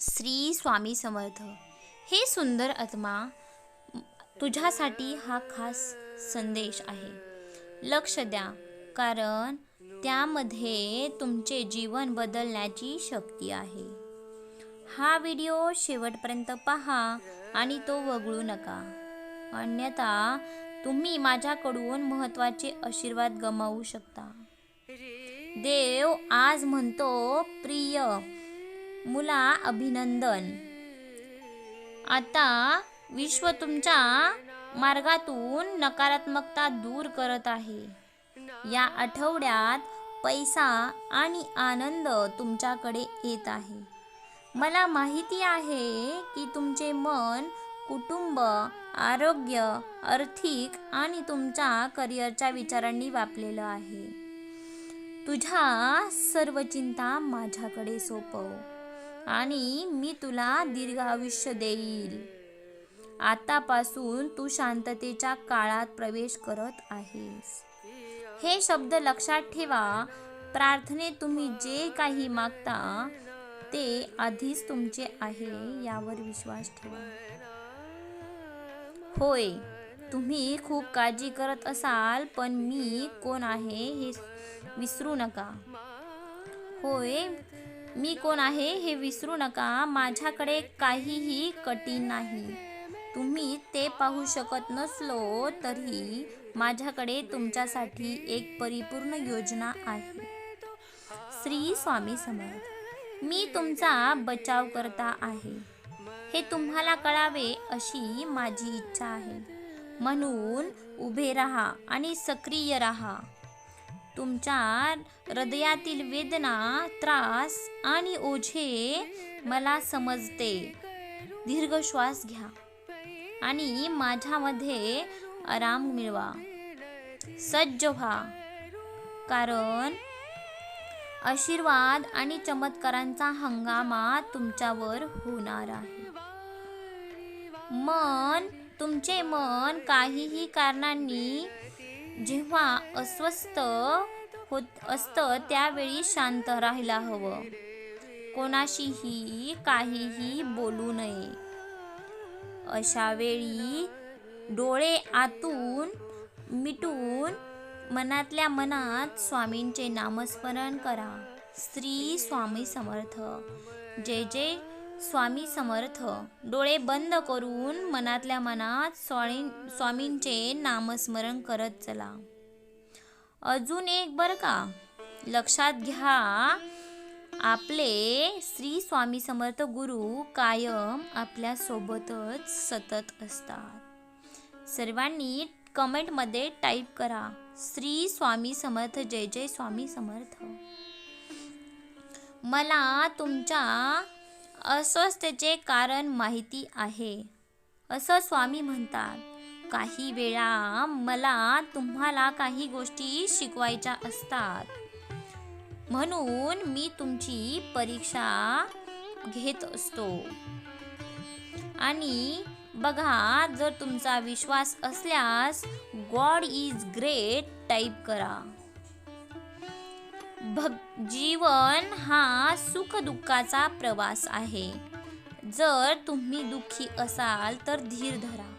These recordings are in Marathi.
श्री स्वामी समर्थ. हे सुंदर आत्मा तुझ्यासाठी हा खास संदेश आहे. लक्ष द्या कारण त्यामध्ये तुमचे जीवन बदलण्याची शक्ती आहे. हा व्हिडिओ शेवटपर्यंत पहा आणि तो वगळू नका. अन्यथा तुम्ही माझ्याकडून महत्त्वाचे आशीर्वाद गमावू शकता. देव आज म्हणतो प्रिय मुला अभिनंदन. आता विश्व तुमच्या मार्गातून नकारात्मकता दूर करत आहे. या आठवड्यात पैसा आणि आनंद तुमच्याकडे येत आहे. मला माहिती आहे की तुमचे मन कुटुंब आरोग्य आर्थिक आणि तुमच्या करिअरच्या विचारांनी व्यापलेलं आहे. तुझ्या सर्व चिंता माझ्याकडे सोपव. आणि मी तुला दीर्घ आयुष्य देईल. आतापासून तू शांततेच्या काळात प्रवेश करत आहेस. हे शब्द लक्षात ठेवा. प्रार्थने तुम्ही जे काही मागता ते आधीच तुमचे आहे यावर विश्वास ठेवा. होय तुम्ही खूप काळजी करत असाल पण मी कोण आहे हे विसरू नका. होय मी कोण आहे हे विसरू नका. माझ्याकडे काहीही कठीण नाही. तुम्ही ते पाहू शकत नसलो तरी माझ्याकडे तुमच्यासाठी एक परिपूर्ण योजना आहे. श्री स्वामी समर्थ. मी तुमचा बचाव करता आहे. हे तुम्हाला कळावे अशी माझी इच्छा आहे. म्हणून उभे राहा आणि सक्रिय राहा. तुमच्या हृदयातील वेदना त्रास आणि ओझे मला समजते. दीर्घ श्वास घ्या आणि माझ्यामध्ये आराम मिळवा. सज्ज व्हा. कारण आशीर्वाद आणि चमत्कारांचा हंगामा तुमच्यावर होणार आहे. मन तुमचे मन काहीही कारणांनी जेव्हा अस्वस्थ होत असतं त्यावेळी शांत राहायला हवं. कोणाशीही काहीही बोलू नये. अशा वेळी डोळे आतून मिटून मनातल्या मनात स्वामींचे नामस्मरण करा. श्री स्वामी समर्थ. जय जय स्वामी समर्थ डोळे बंद करून मनातल्या मनात स्वामी स्वामींचे नामस्मरण करत चला. अजून एक बरं का? लक्षात घ्या आपले श्री स्वामी समर्थ गुरु कायम आपल्या सोबतच सतत असतात. सर्वांनी कमेंटमध्ये टाईप करा श्री स्वामी समर्थ जय जय स्वामी समर्थ. मला तुमच्या अस्वस्थचे कारण माहिती आहे. असं स्वामी म्हणतात. काही वेळा मला तुम्हाला काही गोष्टी शिकवायच्या असतात. म्हणून मी तुमची परीक्षा घेत असतो. आणि बघा जर तुमचा विश्वास असल्यास गॉड इज ग्रेट टाईप करा. भग जीवन हा सुखदुःखाचा प्रवास आहे. जर तुम्ही दुःखी असाल तर धीर धरा.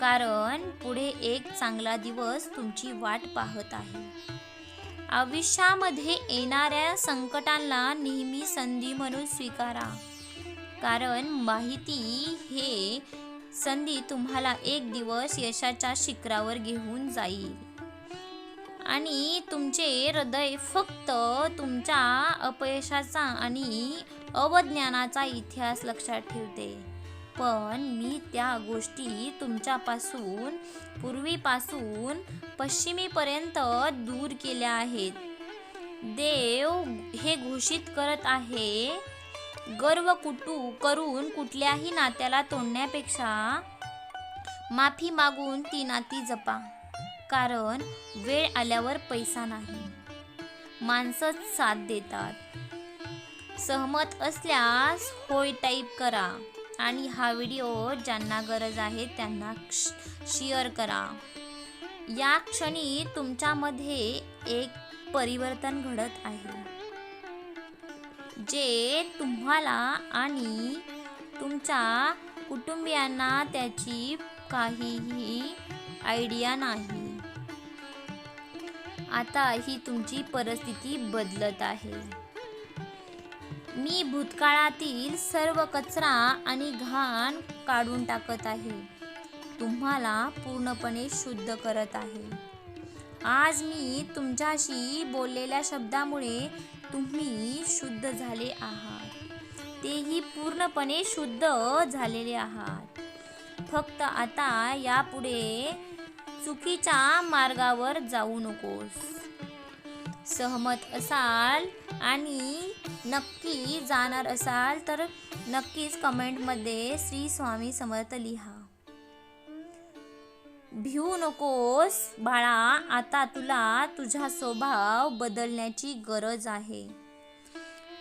कारण पुढे एक चांगला दिवस तुमची वाट पाहत आहे. आयुष्यामध्ये येणाऱ्या संकटांना नेहमी संधी म्हणून स्वीकारा. कारण माहिती हे संधी तुम्हाला एक दिवस यशाच्या शिखरावर घेऊन जाईल. आणि तुमचे हृदय फक्त तुमच्या अपयशाचा आणि अवज्ञानाचा इतिहास लक्षात ठेवते. पण मी त्या गोष्टी तुमच्यापासून पूर्वीपासून पश्चिमेपर्यंत दूर केल्या आहेत. देव हे घोषित करत आहे गर्व कुटू करून कुठल्याही नात्याला तोडण्यापेक्षा माफी मागून ती नाती जपा. कारण वेळ आल्यावर पैसा नाही. माणसंच साथ देतात. सहमत असल्यास होय टाईप करा आणि हा व्हिडिओ ज्यांना गरज आहे त्यांना शेअर करा. या क्षणी तुमच्यामध्ये एक परिवर्तन घडत आहे. जे तुम्हाला आणि तुमच्या कुटुंबियांना त्याची काहीही आयडिया नाही. आता ही तुमची परिस्थिती बदलत आहे. मी भूतकाळातील सर्व कचरा आणि घाण काढून टाकत आहे. तुम्हाला पूर्णपणे शुद्ध करत आहे. आज मी तुमच्याशी बोललेल्या शब्दामुळे तुम्ही शुद्ध झाले आहात. तेही पूर्णपणे शुद्ध झालेले आहात. फक्त आता यापुढे चुकीच्या मार्गावर जाऊ नकोस. सहमत असाल आणि नक्की जाणार असाल तर नक्कीच कमेंटमध्ये श्री स्वामी समर्थ लिहा. भिवू नकोस बाळा आता तुला तुझा स्वभाव बदलण्याची गरज आहे.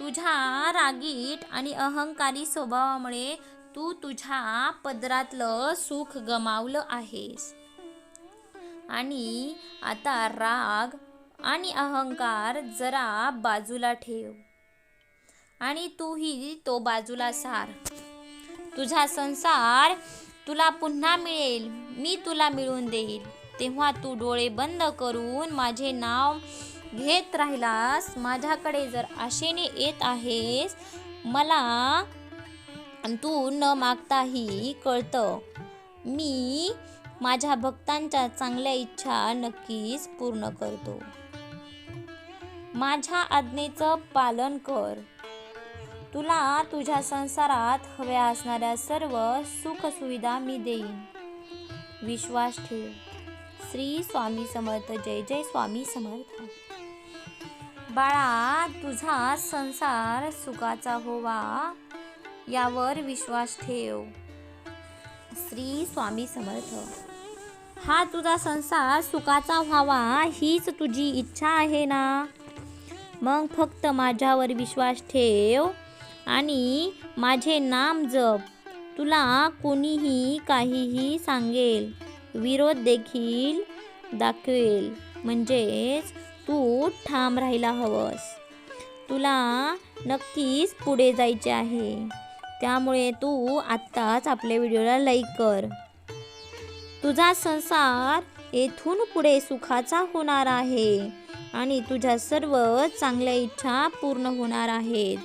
तुझ्या रागीट आणि अहंकारी स्वभावामुळे तू तुझ्या पदरातलं सुख गमावलं आहेस. आणि आता राग आणि अहंकार जरा बाजूला ठेव. आणि तूही तो बाजूला सार. तुझा संसार तुला पुन्हा मिळेल. मी तुला मिळवून देईल. तेव्हा तू डोळे बंद करून माझे नाव घेत राहिलास. माझ्याकडे जर आशेने येत आहेस मला तू न मागताही कळतं. मी माझ्या भक्तांच्या चांगल्या इच्छा नक्कीच पूर्ण करतो. माझ्या आज्ञेचं पालन कर. तुला तुझ्या संसारात हव्या असणाऱ्या सर्व सुखसुविधा मी देईन. विश्वास ठेव. श्री स्वामी समर्थ. जय जय स्वामी समर्थ. बाळा तुझा संसार सुखाचा होवा यावर विश्वास ठेव. श्री स्वामी समर्थ. हा तुझा संसार सुखाचा व्हावा हीच तुझी इच्छा आहे ना? मग फक्त माझ्यावर विश्वास ठेव आणि माझे नाम जप. तुला कोणीही काहीही सांगेल विरोध देखील दाखवेल. म्हणजेच तू ठाम राहायला हवंस. तुला नक्कीच पुढे जायचे आहे. त्यामुळे तू आत्ताच आपल्या व्हिडिओला लाईक कर. तुझा संसार येथून पुढे सुखाचा होणार आहे आणि तुझ्या सर्व चांगल्या इच्छा पूर्ण होणार आहेत.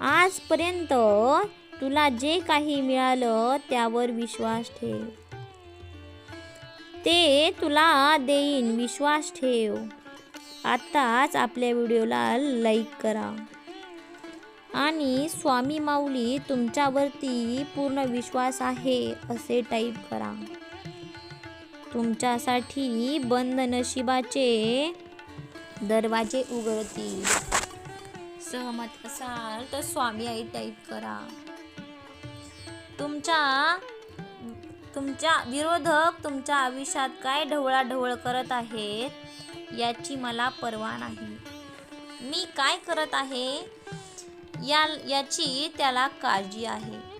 आजपर्यंत तुला जे काही मिळालं त्यावर विश्वास ठेव. ते तुला देईन. विश्वास ठेव. आत्ताच आपल्या व्हिडिओला लाईक करा. आणि स्वामी माऊली तुमच्यावरती पूर्ण विश्वास आहे असे टाईप करा. तुमच्यासाठी बंद नशिबाचे दरवाजे उघडतील. सहमत असाल तर स्वामी आई टाईप करा. तुमच्या तुमच्या विरोधक तुमच्या आयुष्यात काय ढवळाढवळ करत आहेत याची मला पर्वा नाही. मी काय करत आहे? या याची त्याला काळजी आहे.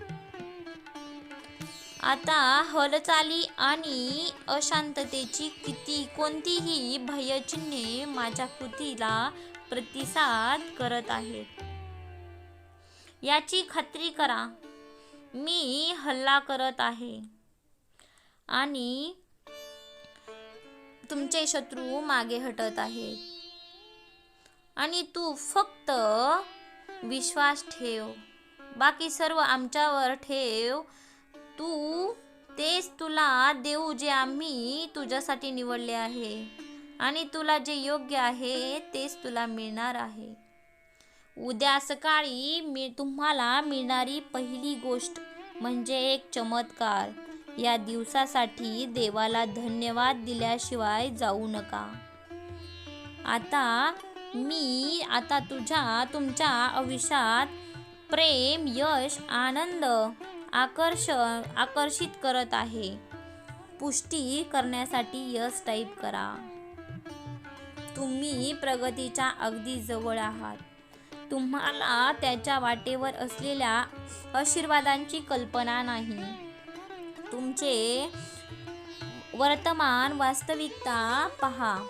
आता हलचाली आणि अशांततेची किती कोणतीही भयचिन्हे माझ्या कृतीला प्रतिसाद करत आहेत. याची खात्री करा मी हल्ला करत आहे. आणि तुमचे शत्रू मागे हटत आहेत. आणि तू फक्त विश्वास ठेव. बाकी सर्व आमच्यावर ठेव. तू तेच तुला देऊ जे आम्ही तुझ्यासाठी निवडले आहे. आणि तुला जे योग्य आहे तेच तुला मिळणार आहे. उद्या सकाळी मी तुम्हाला मिळणारी पहिली गोष्ट म्हणजे एक चमत्कार. या दिवसासाठी देवाला धन्यवाद दिल्याशिवाय जाऊ नका. आता मी आता तुझ्या तुमच्या आयुष्यात प्रेम यश आनंद आकर्ष आकर्षित करत आहे. पुष्टी करण्यासाठी यश टाईप करा. तुम्ही प्रगतीच्या अगदी जवळ आहात. तुम्हाला त्याच्या वाटेवर असलेल्या आशीर्वादांची कल्पना नाही. तुमचे वर्तमान वास्तविकता पहा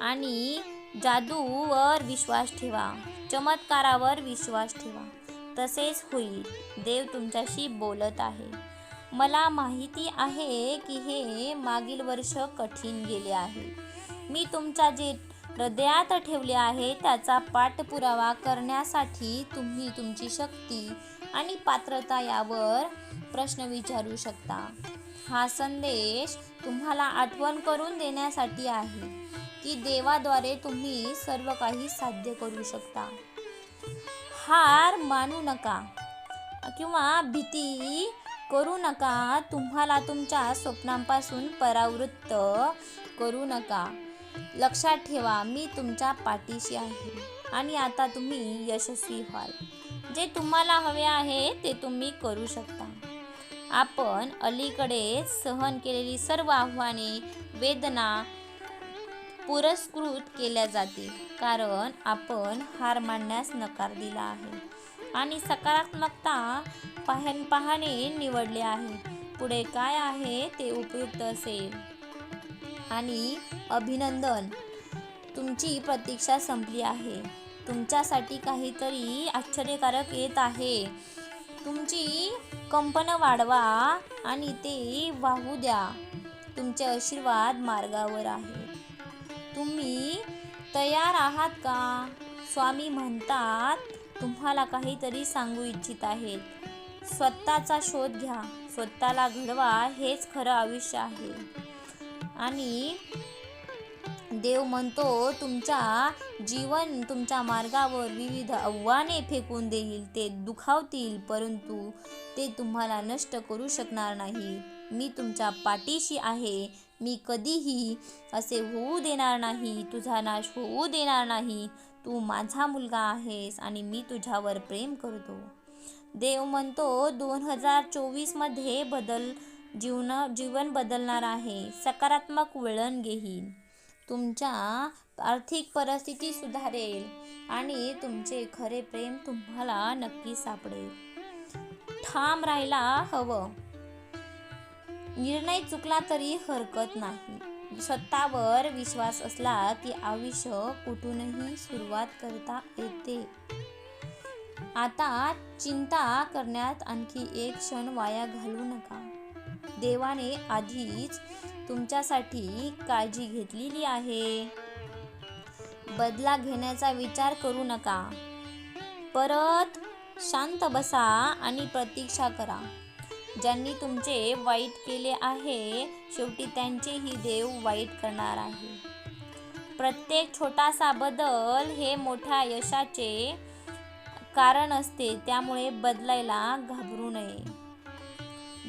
आणि जादूवर विश्वास ठेवा चमत्कारावर विश्वास ठेवा. तसेच होईल. देव तुमच्याशी बोलत आहे. मला माहिती आहे की हे मागील वर्ष कठीण गेले आहे. मी तुमच्या जे हृदयात ठेवले आहे त्याचा पाठपुरावा करण्यासाठी तुम्ही तुमची शक्ती आणि पात्रता यावर प्रश्न विचारू शकता. हा संदेश तुम्हाला आठवण करून देण्यासाठी आहे. की देवाद्वारे तुम्ही सर्व काही साध्य करू शकता. हार मानू नका किंवा भीती करू नका. तुम्हाला तुमच्या स्वप्नांपासून परावृत्त करू नका. लक्षात ठेवा मी तुमच्या पाठीशी आहे आणि आता तुम्ही यशस्वी व्हाल. जे तुम्हाला हवे आहे ते तुम्ही करू शकता. आपण अलीकडेच सहन केलेली सर्व आव्हाने वेदना पुरस्कृत केल्या जातील कारण आपण हार मानण्यास नकार दिला आहे. आणि सकारात्मकता पाहन पाहणे निवडले आहे. पुढे काय आहे ते उपयुक्त असेल? आणि अभिनंदन. तुमची प्रतीक्षा संपली आहे. तुमच्यासाठी काहीतरी आश्चर्यकारक येत आहे. तुमची कंपन वाढवा आणि ते वाहू द्या. तुमचे आशीर्वाद मार्गावर आहे. तुम्ही तयार आहात का? स्वामी म्हणतात तुम्हाला काहीतरी सांगू इच्छित आहेत स्वतःचा शोध घ्या. स्वतःला घडवा. हेच खरं आयुष्य आहे. आणि देव म्हणतो तुमच्या जीवन तुमच्या मार्गावर विविध आव्हाने फेकून देईल. ते दुखावतील परंतु ते तुम्हाला नष्ट करू शकणार नाही. मी तुमच्या पाठीशी आहे. मी कधीही असे होऊ देणार नाही तुझा नाश होऊ देणार नाही तू माझा मुलगा आहेस आणि मी तुझ्यावर प्रेम करतो. देव म्हणतो दोन हजार चोवीसमध्ये बदल जीवन जीवन बदलणार आहे सकारात्मक वळण घेईल तुमच्या आर्थिक परिस्थिती सुधारेल आणि तुमचे खरे प्रेम तुम्हाला नक्की सापडेल. ठाम राहायला हवं. निर्णय चुकला तरी हरकत नाही. स्वतःवर विश्वास असला की आयुष्य कुठूनही सुरुवात करता येते. आता चिंता करण्यात आणखी एक क्षण वाया घालू नका. देवाने आधीच तुमच्यासाठी काळजी घेतलेली आहे. बदला घेण्याचा विचार करू नका. परत शांत बसा आणि प्रतीक्षा करा. ज्यांनी तुमचे वाईट केले आहे शेवटी त्यांचेही देव वाईट करणार आहे. प्रत्येक छोटासा बदल हे मोठ्या यशाचे कारण असते त्यामुळे बदलायला घाबरू नये.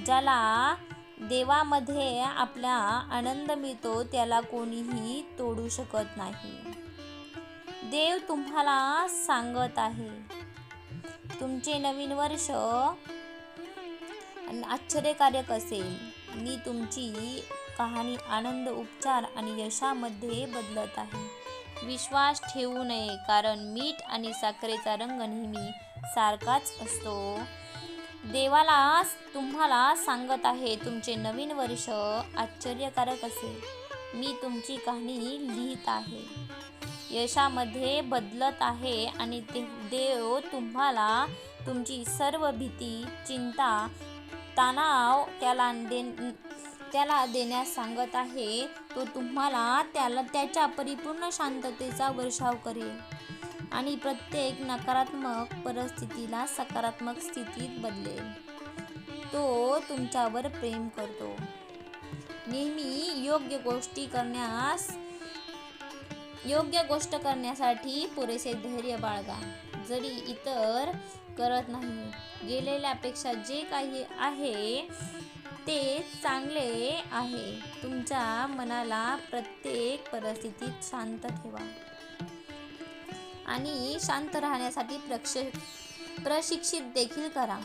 ज्याला देवामध्ये आपला आनंद मिळतो त्याला कोणीही तोडू शकत नाही. देव तुम्हाला सांगत आहे. तुमचे नवीन वर्ष आश्चर्यकारक असेल. मी तुमची कहाणी आनंद उपचार आणि यशामध्ये बदलत आहे. विश्वास ठेवू नये कारण मीठ आणि साखरेचा रंग नेहमी सारखाच असतो. देवाला तुम्हाला सांगत आहे तुमचे नवीन वर्ष आश्चर्यकारक असेल. मी तुमची कहाणी लिहित आहे. यशामध्ये बदलत आहे आणि ते देव तुम्हाला तुमची सर्व भीती चिंता तणाव त्याला दे त्याला देण्यास सांगत आहे. तो तुम्हाला त्याला त्याच्या परिपूर्ण शांततेचा वर्षाव करेल. आणि प्रत्येक नकारात्मक परिस्थितीला सकारात्मक स्थितीत बदलेल. तो तुमच्यावर प्रेम करतो. नेहमी योग्य गोष्टी करण्यास योग्य गोष्ट करण्यासाठी पुरेसे धैर्य बाळगा. जरी इतर करत नाही. गेलेल्यापेक्षा जे काही आहे ते चांगले आहे. तुमच्या मनाला प्रत्येक परिस्थितीत शांत ठेवा. आणि शांत राहण्यासाठी प्रक्ष प्रशिक्षित देखील करा.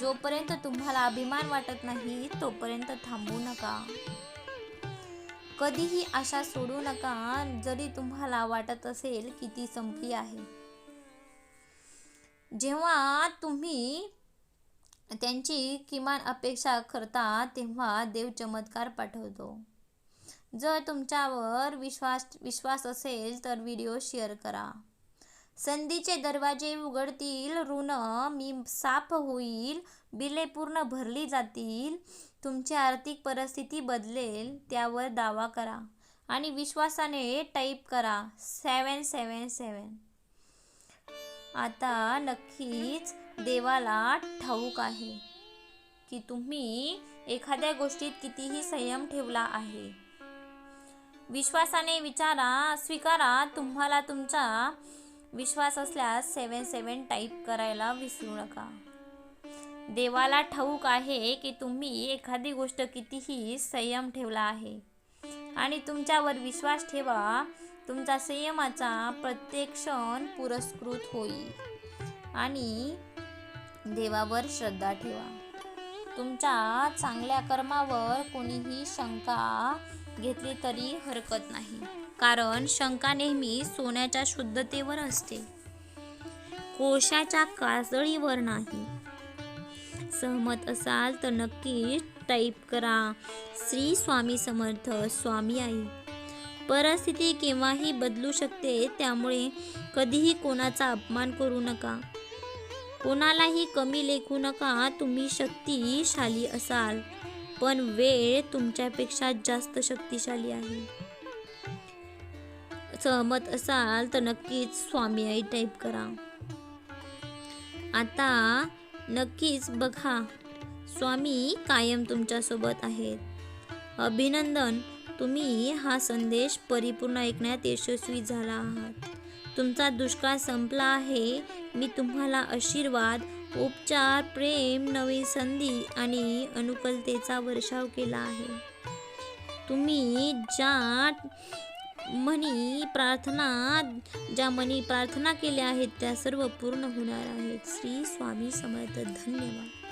जोपर्यंत तुम्हाला अभिमान वाटत नाही तोपर्यंत थांबू नका. कधीही आशा सोडू नका. जरी तुम्हाला वाटत असेल की ती संपली आहे जेव्हा तुम्ही त्यांची किमान अपेक्षा करता तेव्हा देव चमत्कार पाठवतो. जर तुमच्यावर विश्वास विश्वास असेल तर व्हिडिओ शेअर करा. संधीचे दरवाजे उघडतील ऋण मी साफ होईल बिले पूर्ण भरली जातील तुमची आर्थिक परिस्थिती बदलेल त्यावर दावा करा. आणि विश्वासाने टाईप करा सेवन सेवन सेवन आता नक्कीच देवाला ठाऊक आहे की तुम्ही एखाद्या गोष्टीत कितीही संयम ठेवला आहे. विश्वासाने विचारा स्वीकारा. तुम्हाला तुमचा विश्वास असल्यास सेवन सेवन टाईप करायला विसरू नका. देवाला ठाऊक आहे की तुम्ही एखादी गोष्ट कितीही संयम ठेवला आहे आणि तुमच्यावर विश्वास ठेवा तुमचा संयमाचा प्रत्येक क्षण पुरस्कृत होईल. आणि देवावर श्रद्धा ठेवा. तुमच्या चांगल्या कर्मावर कोणीही शंका घेतली तरी हरकत नाही. कारण शंका नेहमी सोन्याच्या शुद्धतेवर असते. कोशाच्या काजळीवर नाही. सहमत असाल तर नक्की टाईप करा. श्री स्वामी समर्थ स्वामी आई. परिस्थिती केव्हाही बदलू शकते त्यामुळे कधीही कोणाचा अपमान करू नका. कोणालाही कमी लेखू नका तुम्ही शक्तिशाली असाल. पण वेळ तुमच्यापेक्षा जास्त शक्तिशाली आहे. सहमत असाल तर नक्कीच स्वामी आई टाईप करा. आता नक्कीच बघा स्वामी कायम तुमच्यासोबत आहेत. अभिनंदन. तुम्ही हा संदेश परिपूर्ण ऐकण्यात यशस्वी झाला आहात. तुमचा दुष्काळ संपला आहे. मी तुम्हाला आशीर्वाद उपचार प्रेम नवीन संधी आणि अनुकूलतेचा वर्षाव केला आहे. तुम्ही ज्या म्हणी प्रार्थना ज्या मनी प्रार्थना केल्या आहेत त्या सर्व पूर्ण होणार आहेत. श्री स्वामी समर्थ. धन्यवाद.